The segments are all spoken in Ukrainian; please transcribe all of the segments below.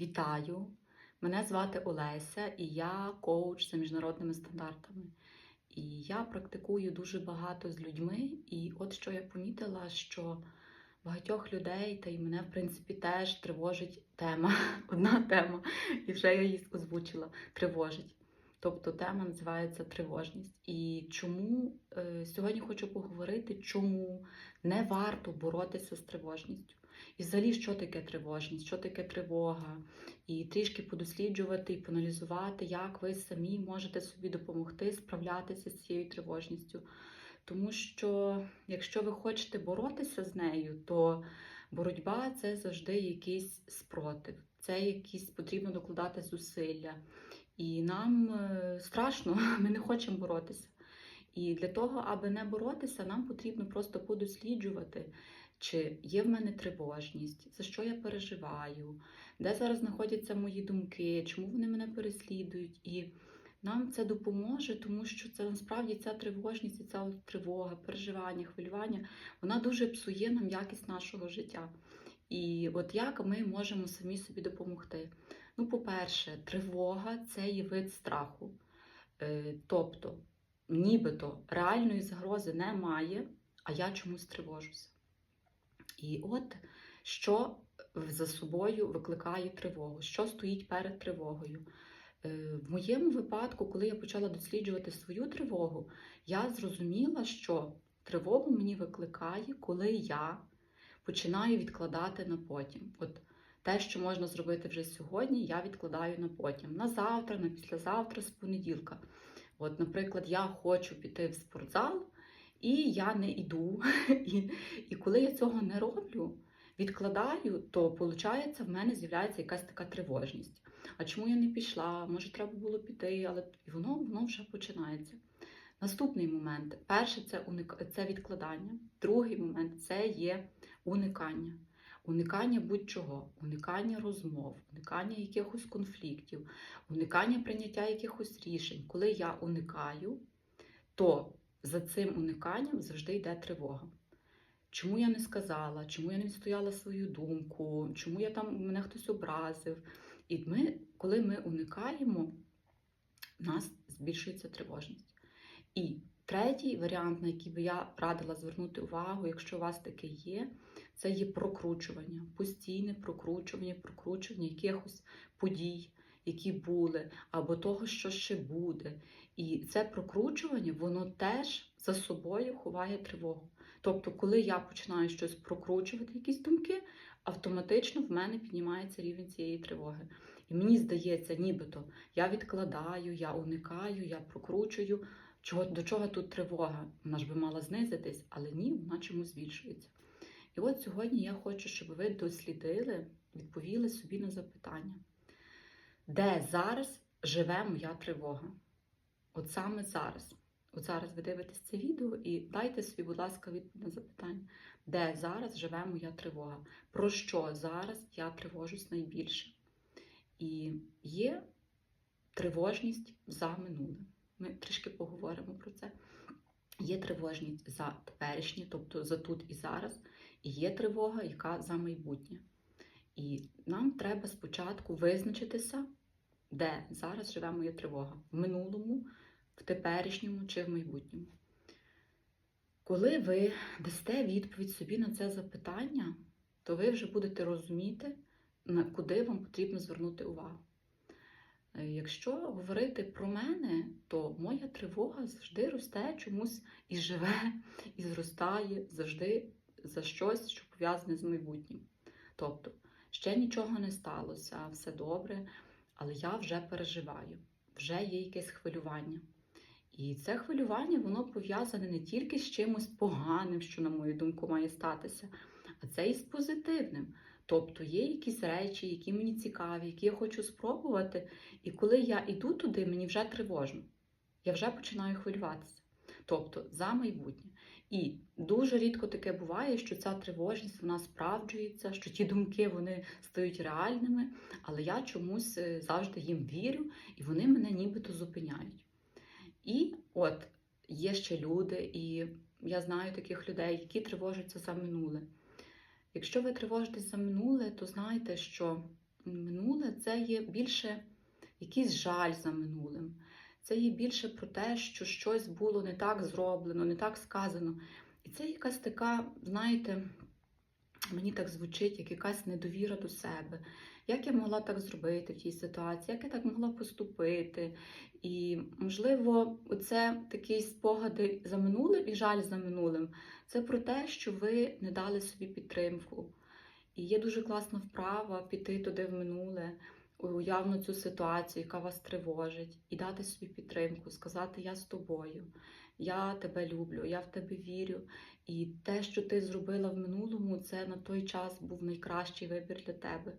Вітаю! Мене звати Олеся і я коуч за міжнародними стандартами. І я практикую дуже багато з людьми. І от що я помітила, що багатьох людей, та й мене, в принципі, теж тривожить тема, одна тема, і вже я її озвучила, тривожить. Тобто тема називається тривожність. І чому е, сьогодні хочу поговорити, чому не варто боротися з тривожністю. І взагалі, що таке тривожність, що таке тривога, і трішки подосліджувати і поаналізувати, як ви самі можете собі допомогти справлятися з цією тривожністю. Тому що, якщо ви хочете боротися з нею, то боротьба це завжди якийсь спротив, це якісь потрібно докладати зусилля. І нам е, страшно, ми не хочемо боротися. І для того, аби не боротися, нам потрібно просто подосліджувати, чи є в мене тривожність, за що я переживаю, де зараз знаходяться мої думки, чому вони мене переслідують. І нам це допоможе, тому що це насправді ця тривожність, і ця тривога, переживання, хвилювання, вона дуже псує нам якість нашого життя. І от як ми можемо самі собі допомогти? Ну, по-перше, тривога це є вид страху. Е, Тобто, нібито реальної загрози немає, а я чомусь тривожуся. І от що за собою викликає тривогу, що стоїть перед тривогою. Е, В моєму випадку, коли я почала досліджувати свою тривогу, я зрозуміла, що тривогу мені викликає, коли я починаю відкладати на потім. От те, що можна зробити вже сьогодні, я відкладаю на потім. На завтра, на післязавтра, з понеділка. От, наприклад, я хочу піти в спортзал, і я не йду. І, і коли я цього не роблю, відкладаю, то виходить, в мене з'являється якась така тривожність. А чому я не пішла? Може, треба було піти, але і воно, воно вже починається. Наступний момент. Перше це уник... це відкладання. Другий момент це є уникання. Уникання будь-чого, уникання розмов, уникання якихось конфліктів, уникання прийняття якихось рішень. Коли я уникаю, то за цим униканням завжди йде тривога. Чому я не сказала, чому я не відстояла свою думку, чому я там мене хтось образив. І ми, коли ми уникаємо, у нас збільшується тривожність. І третій варіант, на який би я радила звернути увагу, якщо у вас таке є, це є прокручування, постійне прокручування, прокручування якихось подій, які були, або того, що ще буде. І це прокручування, воно теж за собою ховає тривогу. Тобто, коли я починаю щось прокручувати, якісь думки, автоматично в мене піднімається рівень цієї тривоги. І мені здається, нібито я відкладаю, я уникаю, я прокручую. Чого, До чого тут тривога? Вона ж би мала знизитись, але ні, вона чомусь збільшується. І от сьогодні я хочу, щоб ви дослідили, відповіли собі на запитання, де зараз живе моя тривога? От саме зараз. От зараз ви дивитесь це відео і дайте собі, будь ласка, відповідь на запитання, де зараз живе моя тривога? Про що зараз я тривожусь найбільше? І є тривожність за минуле. Ми трішки поговоримо про це. Є тривожність за теперішнє, тобто за тут і зараз, і є тривога, яка за майбутнє. І нам треба спочатку визначитися, де зараз живе моя тривога в минулому, в теперішньому чи в майбутньому. Коли ви дасте відповідь собі на це запитання, то ви вже будете розуміти, куди вам потрібно звернути увагу. Е, Якщо говорити про мене, то моя тривога завжди росте чомусь і живе, і зростає завжди за щось, що пов'язане з майбутнім. Тобто, ще нічого не сталося, все добре, але я вже переживаю, вже є якесь хвилювання. І це хвилювання воно пов'язане не тільки з чимось поганим, що, на мою думку, має статися, а це і з позитивним. Тобто є якісь речі, які мені цікаві, які я хочу спробувати. І коли я йду туди, мені вже тривожно. Я вже починаю хвилюватися. Тобто за майбутнє. І дуже рідко таке буває, що ця тривожність вона справджується, що ті думки вони стають реальними, але я чомусь е, завжди їм вірю, і вони мене нібито зупиняють. І от є ще люди, і я знаю таких людей, які тривожаться за минуле. Якщо ви тривожитесь за минуле, то знайте, що минуле це є більше якийсь жаль за минулим. Це є більше про те, що щось було не так зроблено, не так сказано. І це якась така, знаєте, мені так звучить, як якась недовіра до себе. Як я могла так зробити в тій ситуації, як я так могла поступити? І, можливо, оце такі спогади за минулим і жаль за минулим. Це про те, що ви не дали собі підтримку. І є дуже класна вправа піти туди в минуле, уявно цю ситуацію, яка вас тривожить, і дати собі підтримку, сказати Я з тобою, я тебе люблю, я в тебе вірю. І те, що ти зробила в минулому, це на той час був найкращий вибір для тебе.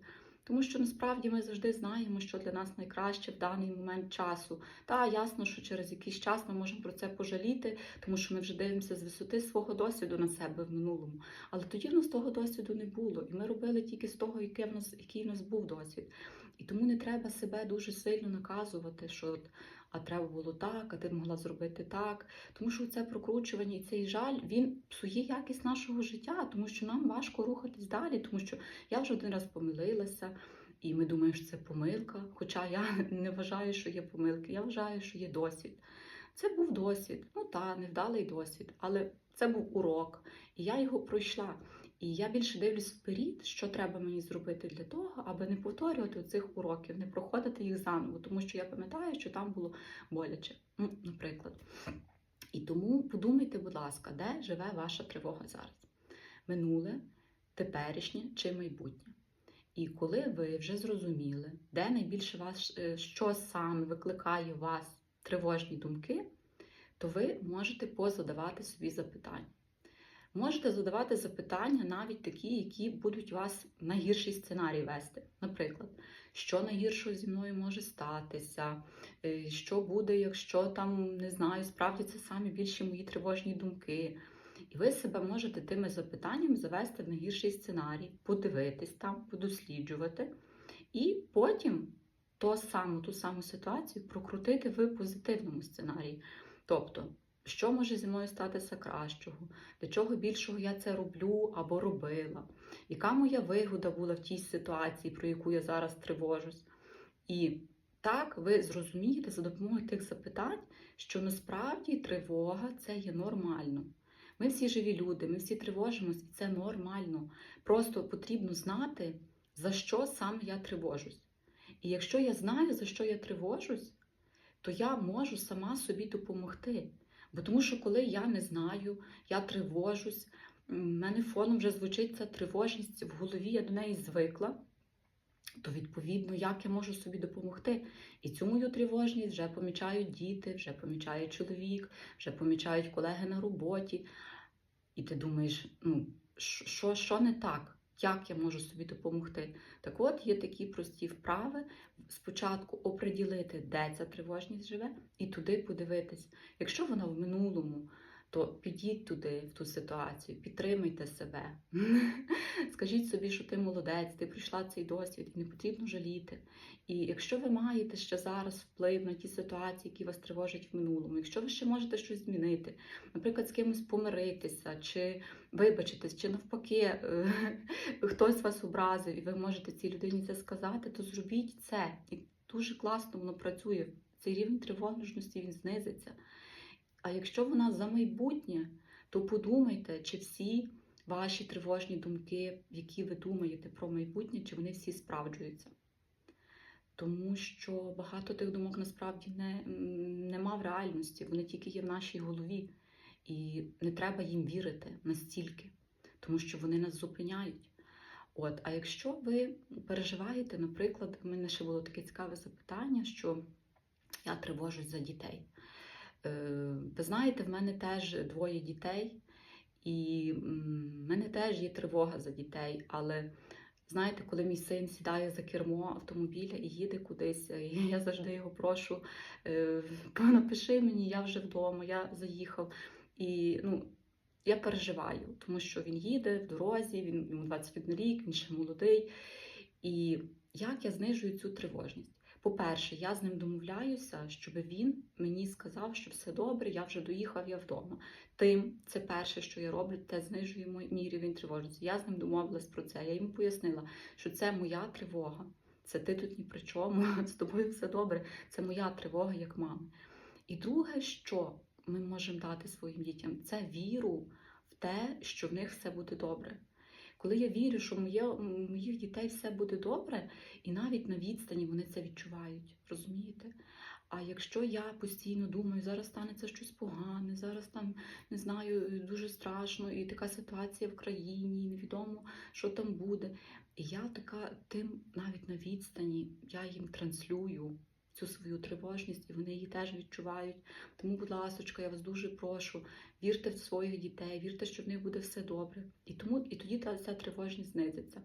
Тому що насправді ми завжди знаємо, що для нас найкраще в даний момент часу. Та ясно, що через якийсь час ми можемо про це пожаліти, тому що ми вже дивимося з висоти свого досвіду на себе в минулому. Але тоді в нас того досвіду не було, і ми робили тільки з того, який в нас, який в нас був досвід. І тому не треба себе дуже сильно наказувати, що от, а треба було так, а ти могла зробити так. Тому що це прокручування і цей жаль він псує якість нашого життя, тому що нам важко рухатись далі, тому що я вже один раз помилилася, і ми думаємо, що це помилка. Хоча я не вважаю, що є помилки, я вважаю, що є досвід. Це був досвід, ну та невдалий досвід, але це був урок, і я його пройшла. І я більше дивлюсь вперед, що треба мені зробити для того, аби не повторювати цих уроків, не проходити їх заново, тому що я пам'ятаю, що там було боляче, ну, наприклад. І тому подумайте, будь ласка, де живе ваша тривога зараз? Минуле, теперішнє чи майбутнє? І коли ви вже зрозуміли, де найбільше вас, е, що саме викликає у вас тривожні думки, то ви можете позадавати собі запитання. Можете задавати запитання навіть такі, які будуть вас в найгірший сценарій вести. Наприклад, що найгіршого зі мною може статися, Е, що буде, якщо там не знаю, справдяться самі більші мої тривожні думки. І ви себе можете тими запитаннями завести в найгірший сценарій, подивитись там, подосліджувати, і потім то саму, ту саму ситуацію прокрутити в позитивному сценарії. Тобто, що може зі мною статися кращого, для чого більшого я це роблю або робила, яка моя вигода була в тій ситуації, про яку я зараз тривожусь. І так ви зрозумієте за допомогою тих запитань, що насправді тривога це є нормально. Ми всі живі люди, ми всі тривожимось, і це нормально. Просто потрібно знати, за що саме я тривожусь. І якщо я знаю, за що я тривожусь, то я можу сама собі допомогти. Бо тому що коли я не знаю, я тривожусь, в мене фоном вже звучить ця тривожність в голові, я до неї звикла, то відповідно, як я можу собі допомогти? І цю мою тривожність вже помічають діти, вже помічає чоловік, вже помічають колеги на роботі. І ти думаєш, ну, що, що не так? Як я можу собі допомогти? Так от є такі прості вправи. Спочатку оприділити, де ця тривожність живе, і туди подивитись. Якщо вона в минулому, то підіть туди, в ту ситуацію, підтримайте себе. Скажіть собі, що ти молодець, ти пройшла цей досвід, і не потрібно жаліти. І якщо ви маєте ще зараз вплив на ті ситуації, які вас тривожать в минулому, якщо ви ще можете щось змінити, наприклад, з кимось помиритися, чи вибачитись, чи навпаки, е, хтось вас образив, і ви можете цій людині це сказати, то зробіть це. І дуже класно воно працює. Цей рівень тривожності він знизиться. А якщо вона за майбутнє, то подумайте, чи всі ваші тривожні думки, які ви думаєте про майбутнє, чи вони всі справджуються. Тому що багато тих думок насправді не, нема в реальності, вони тільки є в нашій голові. І не треба їм вірити настільки, тому що вони нас зупиняють. От, А якщо ви переживаєте, наприклад, в мене ще було таке цікаве запитання, що я тривожусь за дітей. Е, ви знаєте, в мене теж двоє дітей, і в мене теж є тривога за дітей. Але знаєте, коли мій син сідає за кермо автомобіля і їде кудись, і я завжди його прошу, е, напиши мені, я вже вдома, я заїхав. І ну, я переживаю, тому що він їде в дорозі, він йому 21 рік, він ще молодий. І як я знижую цю тривожність? По-перше, я з ним домовляюся, щоб він мені сказав, що все добре, я вже доїхав, я вдома. Тим, це перше, що я роблю, те знижує мій рівень тривожності. Я з ним домовилась про це. Я йому пояснила, що це моя тривога. це ти тут ні при чому, з тобою все добре. Це моя тривога як мами. І друге, що ми можемо дати своїм дітям, це віру в те, що в них все буде добре. Коли я вірю, що моє, моїх дітей все буде добре, і навіть на відстані вони це відчувають, розумієте? А якщо я постійно думаю, зараз станеться щось погане, зараз там не знаю, дуже страшно, і така ситуація в країні, і невідомо, що там буде. І я така тим навіть на відстані, я їм транслюю цю свою тривожність, і вони її теж відчувають. Тому, будь ласочка, я вас дуже прошу, вірте в своїх дітей, вірте, що в них буде все добре. І тому і тоді та ця тривожність знизиться.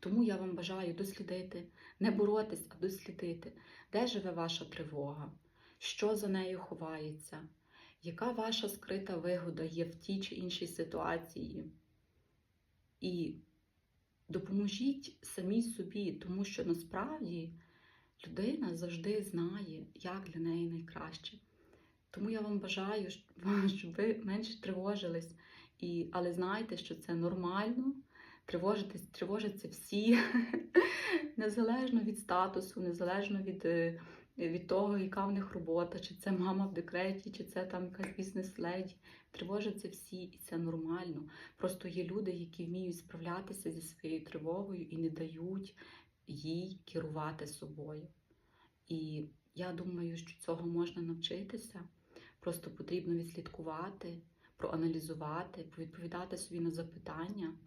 Тому я вам бажаю дослідити, не боротись, а дослідити, де живе ваша тривога, що за нею ховається, яка ваша скрита вигода є в тій чи іншій ситуації. І допоможіть самій собі, тому що насправді людина завжди знає, як для неї найкраще. Тому я вам бажаю, щоб ви менше тривожились, і, але знайте, що це нормально. Тривожитись, тривожаться всі, незалежно від статусу, незалежно від, е, від того, яка в них робота, чи це мама в декреті, чи це там якась бізнес-леді. Тривожаться всі, і це нормально. Просто є люди, які вміють справлятися зі своєю тривогою і не дають їй керувати собою. І я думаю, що цього можна навчитися. Просто потрібно відслідкувати, проаналізувати, повідповідати собі на запитання.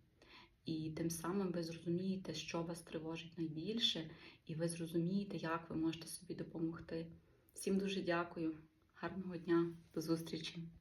І тим самим ви зрозумієте, що вас тривожить найбільше, і ви зрозумієте, як ви можете собі допомогти. Всім дуже дякую, гарного дня, до зустрічі!